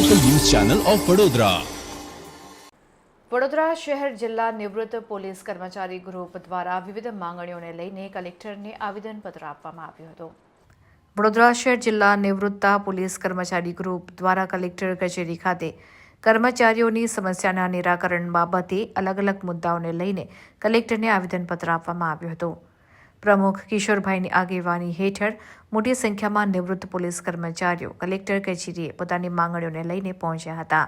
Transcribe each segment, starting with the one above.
Channel of Vadodara Vadodara શહેર જિલ્લા નિવૃત્ત પોલીસ કર્મચારી ગ્રુપ દ્વારા વિવિધ માંગણીઓને લઈને કલેક્ટરને આવેદનપત્ર આપવામાં આવ્યું હતું વડોદરા શહેર જિલ્લા નિવૃત્તા પોલીસ કર્મચારી ગ્રુપ દ્વારા કલેક્ટર કચેરી ખાતે કર્મચારીઓની સમસ્યાના નિરાકરણ બાબતે અલગ અલગ મુદ્દાઓને લઈને કલેક્ટરને આવેદનપત્ર આપવામાં આવ્યું હતું પ્રમુખ કિશોરભાઈની આગેવાની હેઠળ મોટી સંખ્યામાં નિવૃત્ત પોલીસ કર્મચારીઓ કલેક્ટર કચેરીએ પોતાની માંગણીઓને લઈને પહોંચ્યા હતા.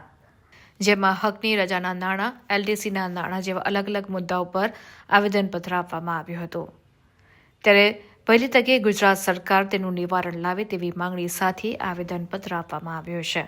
જેમાં હકની રજાના નાણાં, એલડીસીના નાણાં જેવા અલગ અલગ મુદ્દાઓ પર આવેદનપત્ર આપવામાં આવ્યું હતું. ત્યારે પહેલી તકે ગુજરાત સરકાર તેનું નિવારણ લાવે તેવી માંગણી સાથે આવેદનપત્ર આપવામાં આવ્યું છે.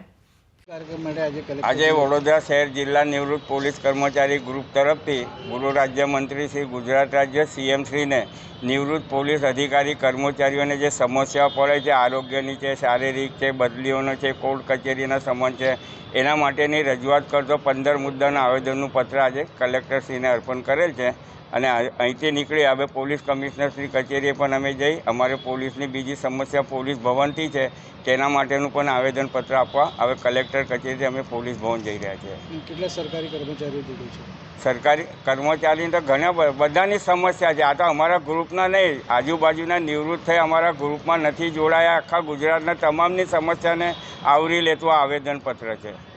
આજે વડોદરા શહેર જિલ્લા નિવૃત્ત પોલીસ કર્મચારી ગ્રુપ તરફથી ગૃહ રાજ્યમંત્રી શ્રી ગુજરાત રાજ્ય સીએમશ્રીને નિવૃત્ત પોલીસ અધિકારી કર્મચારીઓને જે સમસ્યાઓ પડે છે આરોગ્યની છે શારીરિક છે બદલીઓનો છે કોર્ટ કચેરીના સંબંધ છે એના માટેની રજૂઆત કરતો પંદર મુદ્દાના આવેદનનું પત્ર આજે કલેક્ટરશ્રીને અર્પણ કરેલ છે. અને અહીંથી નીકળી હવે પોલીસ કમિશનરશ્રી કચેરીએ પણ અમે જઈ. અમારે પોલીસની બીજી સમસ્યા પોલીસ ભવનથી છે. તેના માટેનું પણ આવેદનપત્ર આપવા. હવે કલેક્ટર કચેરીથી અમે પોલીસ ભવન જઈ રહ્યા છીએ. કેટલા સરકારી કર્મચારીઓ જોડે છે? સરકારી કર્મચારી તો ઘણા બધાની સમસ્યા છે. આ તો અમારા ગ્રુપના નહીં આજુબાજુના નિવૃત્ત થઈ અમારા ગ્રુપમાં નથી જોડાયા. આખા ગુજરાતના તમામની સમસ્યાને આવરી લેતું આવેદનપત્ર છે.